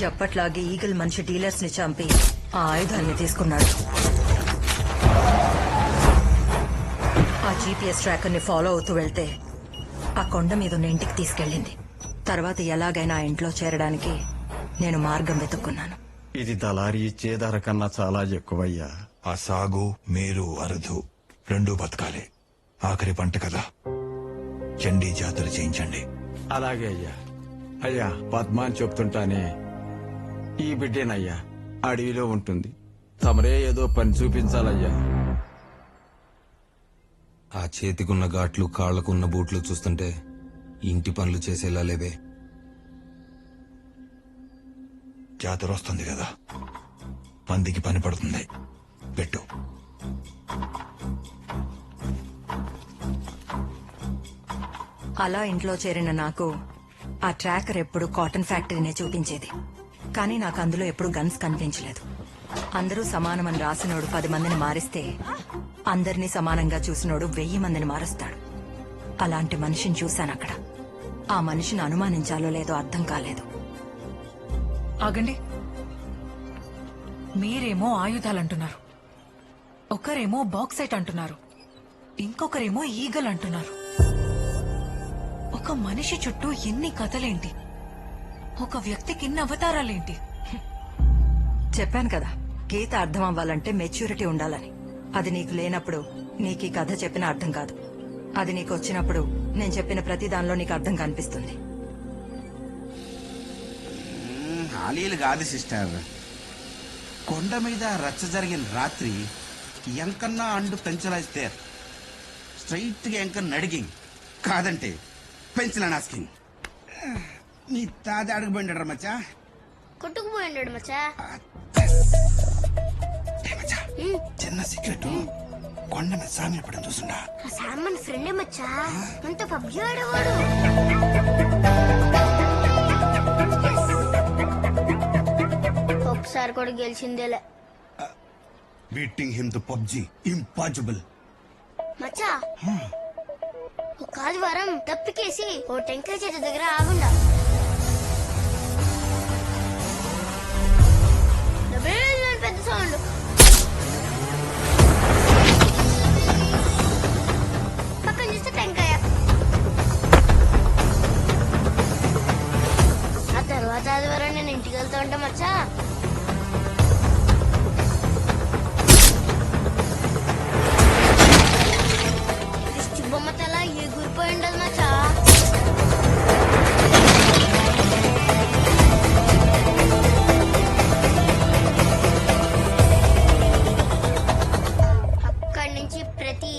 ఎప్పట్లాగే ఈగల్ మనిషి డీలర్స్ని చంపి ఆ ఆయుధాన్ని తీసుకున్నాడు. ఆ జీపీఎస్ ట్రాకర్ని ఫాలో అవుతూ వెళ్తే ఆ కొండ మీద ఉన్న ఇంటికి తీసుకెళ్ళింది. తర్వాత ఎలాగైనా ఆ ఇంట్లో చేరడానికి నేను మార్గం వెతుక్కున్నాను. ఇది దళారి ఇచ్చే ధర కన్నా చాలా ఎక్కువయ్యా. ఆ సాగు మేరు అరుదు రెండూ బతకాలి. ఆఖరి పంట కదా. చండీ జాతర చేయించండి. అలాగే అయ్యా. అయ్యా పద్మ అని చెప్తుంటానే ఈ బిడ్డేనయ్యా. అడవిలో ఉంటుంది. తమరే ఏదో పని చూపించాలయ్యా. ఆ చేతికున్న ఘాట్లు కాళ్ళకున్న బూట్లు చూస్తుంటే ఇంటి పనులు చేసేలా లేవే. జాతర వస్తుంది కదా. మందికి పని పడుతుంది. పెట్టు. అలా ఇంట్లో చేరిన నాకు ఆ ట్రాకర్ ఎప్పుడు కాటన్ ఫ్యాక్టరీనే చూపించేది. కానీ నాకు అందులో ఎప్పుడు గన్స్ కనిపించలేదు. అందరూ సమానమని రాసినోడు పది మందిని మారిస్తే అందరినీ సమానంగా చూసినోడు వెయ్యి మందిని మారుస్తాడు. అలాంటి మనిషిని చూశాను అక్కడ. ఆ మనిషిని అనుమానించాలో లేదో అర్థం కాలేదు. ఆగండి. మీరేమో ఆయుధాలంటున్నారు. ఒకరేమో బాక్సైట్ అంటున్నారు. ఇంకొకరేమో ఈగల్ అంటున్నారు ఒక మనిషి చుట్టూ ఎన్ని కథలేంటి? ఒక వ్యక్తికి ఇన్ని అవతారాలేంటి? చెప్పాను కదా గీత అర్థం అవ్వాలంటే మెచ్యూరిటీ ఉండాలని. అది నీకు లేనప్పుడు నీకు ఈ కథ చెప్పిన అర్థం కాదు. అది నీకు వచ్చినప్పుడు నేను చెప్పిన ప్రతి దానిలో నీకు అర్థం కనిపిస్తుంది. ఖాళీలు కాదు సిస్టర్. కొండ మీద రచ్చ జరిగిన రాత్రి ఎంకన్నా అండు పెంచలాయిస్తే స్ట్రైట్గా ఎంకన్న అడిగింగ్ కాదంటే పెంచలని ఆస్కింగ్ నీ తాత అడుగుపోయిండరా మచ్చా. కొట్టుకుపోయిండాడు మచ్చా. చిన్న సీక్రెట్. కొండ మీద సామి పడడం చూసుండా ఆ సామాన్ ఫ్రెండే మచ్చా. అంత పబ్జి ఆడేవాడు. ఒకసారి కూడా గెలిచిందేలే. Beating him the PUBG impossible మచ్చా ఒక ఆదివారం తప్పికేసి ఓ టెంకాయ చెట్టు దగ్గర ఆగుండా. డబేల్ సౌండ్ పక్కన చూస్తే టెంకాయ. ఆ తర్వాత ఆదివారం నేను ఇంటికి వెళ్తా ఉంటా మచ్చా.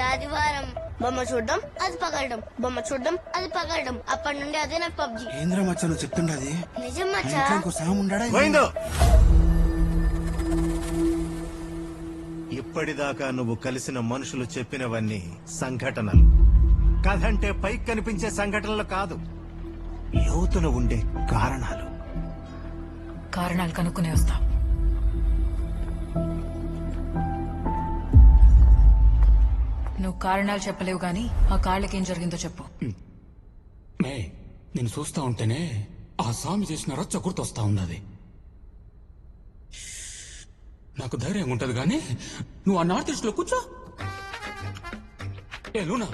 ఆదివారం. బొమ్మ చూడడం? అది పగలడం. బొమ్మ చూడడం? అది పగలడం. అప్పటి నుండి అదే నాకు పబ్జి. ఏంద్రా మచ్చా నువ్వు చెప్తుండది? నిజం మచ్చా? ఇంకో సాము ఉండాడా ఇప్పటిదాకా నువ్వు కలిసిన మనుషులు చెప్పినవన్నీ సంఘటనలు. కథంటే పైకి కనిపించే సంఘటనలు కాదు. లోతున ఉండే కారణాలు. కారణాలు కనుక్కునే వస్తా నువ్వు కారణాలు చెప్పలేవు గాని ఆ కాళ్ళకేం జరిగిందో చెప్పు. మే నేను చూస్తా ఉంటేనే ఆ స్వామి చేసిన రచ్చ గుర్తొస్తా ఉన్నది. నాకు ధైర్యంగా ఉంటది గాని నువ్వు ఆ నార్త్ ఈస్ట్లో కూర్చో. ఏ లూనా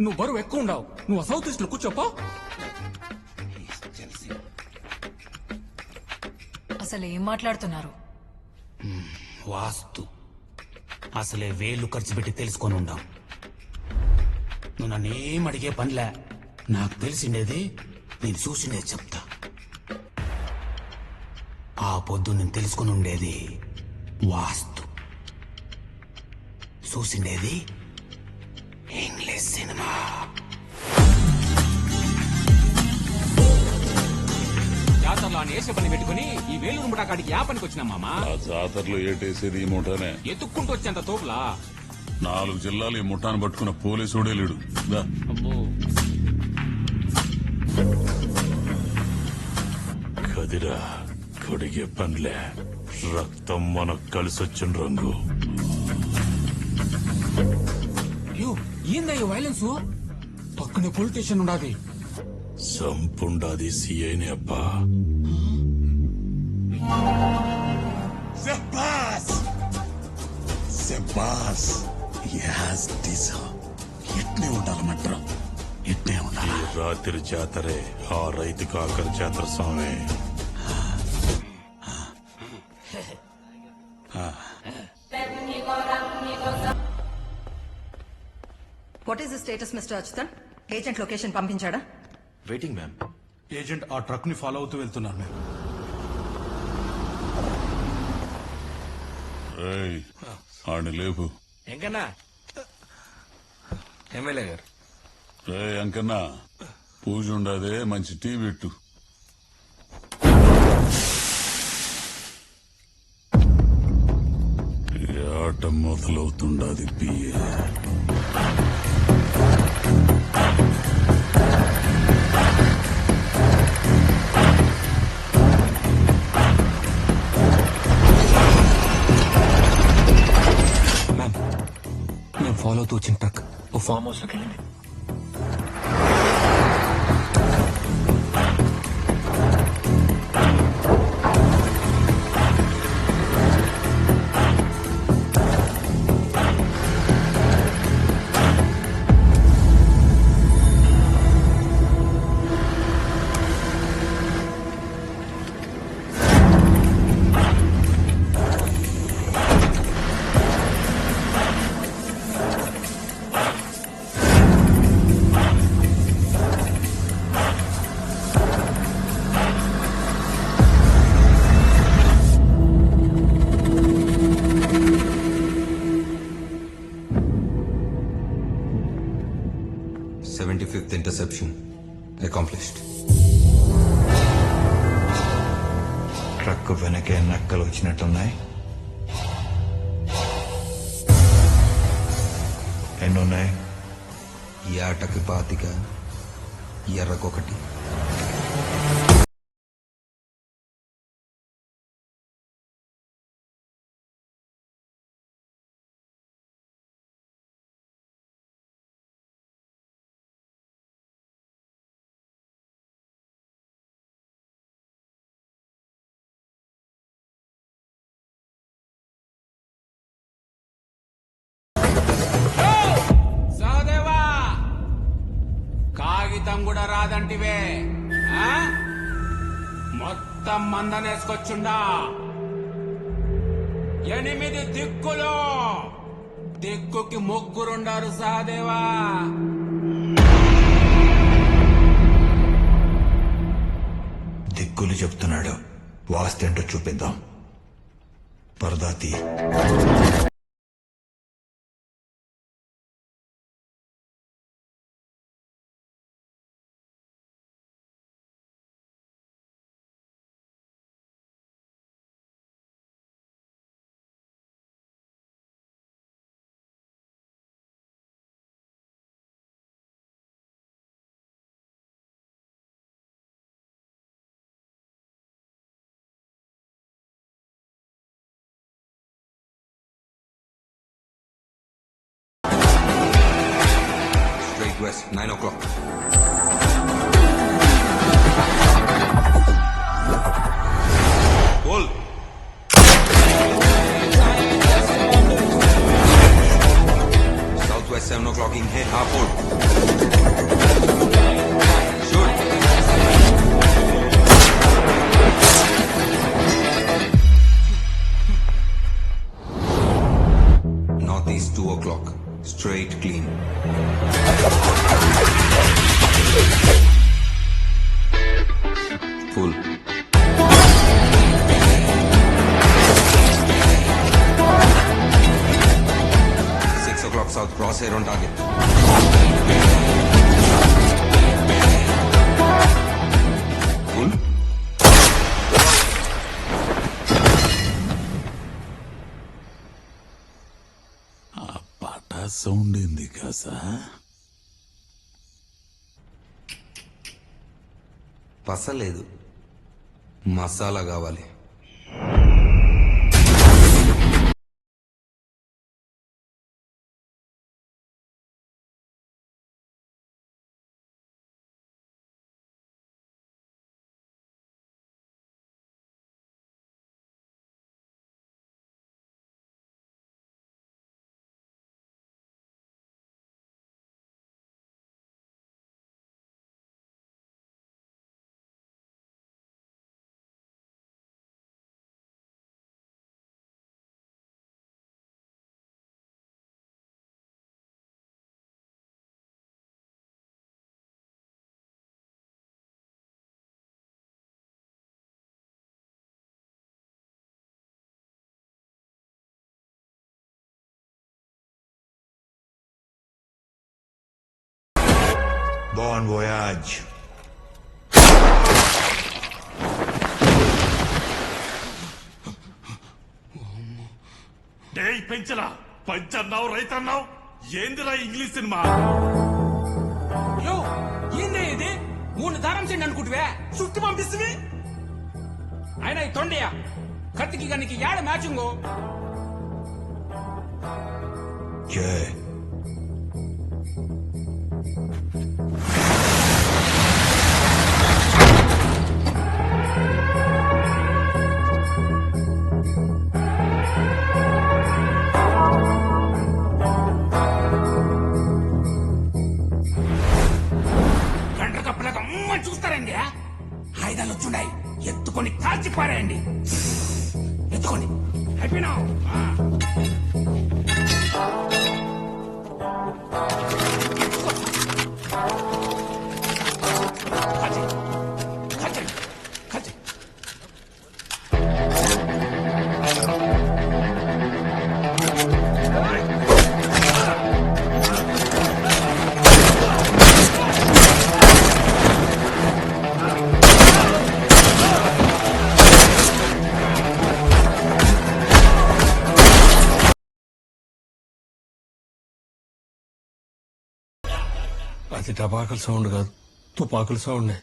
నువ్వు బరువు ఎక్కువ ఉండవు. నువ్వు ఆ సౌత్ ఈస్ట్లో కూర్చోపా అసలు ఏం మాట్లాడుతున్నారు? వాస్తు. అసలే వేలు ఖర్చు పెట్టి తెలుసుకొని ఉండాం. నువ్వు నన్నేం అడిగే పనిలే? నాకు తెలిసిండేది నేను చూసిండేది చెప్తా. ఆ పొద్దు నేను తెలుసుకుని ఉండేది వాస్తు. చూసిండేది ఇంగ్లీష్ సినిమా. జాతరలో నేసే పని పెట్టుకుని ఈ వేలూరు ముఠాకాడికి యా పనికి వచ్చినా మామా. ఆ జాతరలో ఏటేసేది ఈ ముఠానే? ఎత్తుక్కుంటూ వచ్చేంత తోపులా? నాలుగు జిల్లాలు ఈ ముఠాను పట్టుకున్న పోలీసుడే లేడు. కదిరా కొడిగే పనిలే. రక్తం మనకు కలిసొచ్చిన రంగు. ఏందయ్య వైలెన్స్ పక్కనే పోలీస్ స్టేషన్ ఉండాది. సంపుండాది సిఐనే అబ్బా. Sebas! Sebas! యాస్ డిజర్వ్ ఇట్నే ఉండాలి రాత్రి జాతరే ఆ రైతుకు ఆఖరి జాతర స్వామి. What is the status mister Achyuthan agent location పంపించాడా? Waiting ma'am agent ఆ ట్రక్ని ఫాలో అవుతూ వెళ్తున్నారు ఏయ్, ఆడిని లేపు. ఎంకన్నా ఎమ్మెల్యే గారు. రే అంకన్నా పూజ ఉండదే మంచి టీ పెట్టు. ఈ ఆట మొదలవుతుండది పిఏ? మ్యామ్ మేము ఫాలో అవుతూ వచ్చిన truck Bu famoso interception accomplished truck వెనకే నక్కలు వచ్చినట్టున్నాయి. ఎన్నున్నాయి? ఏటకి పాతిక ఎర్రకొకటి. కూడా మొత్తం మందనేసుకొచ్చుండా? ఎనిమిది దిక్కులు. దిక్కుకి ముగ్గురుండారు సహదేవా. దిక్కులు చెప్తున్నాడు. వాస్తేంటో చూపిద్దాం. పరదాతి US, 9 o'clock. Hold. Southwest 7 o'clock in Head half Harport. Crosshair on target. Full. పటా సౌండ్ ఏంది కాసా పసలేదు మసాలా కావాలి బాన్ వోయాజ్ డే పెంచలా పంచన్నావు రైతన్నావు? ఏందిరా ఇంగ్లీష్ సినిమా? యో ఏందే ఇది? మూడు దారం చెండి అనుకుంటువే? చుట్టూ పంపిస్తుంది ఆయన ఈ తొండయ్య కత్తికి గనికి ఏడ మ్యాచింగు జై అది టపాకుల సౌండ్ కాదు తుపాకుల సౌండ్.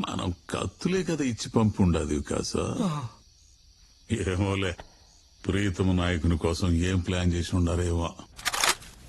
మనం కత్తులే కదా ఇచ్చి పంపుండదు కాసా? ఏమోలే ప్రీతమ నాయకుని కోసం ఏం ప్లాన్ చేసి ఉండారేమో.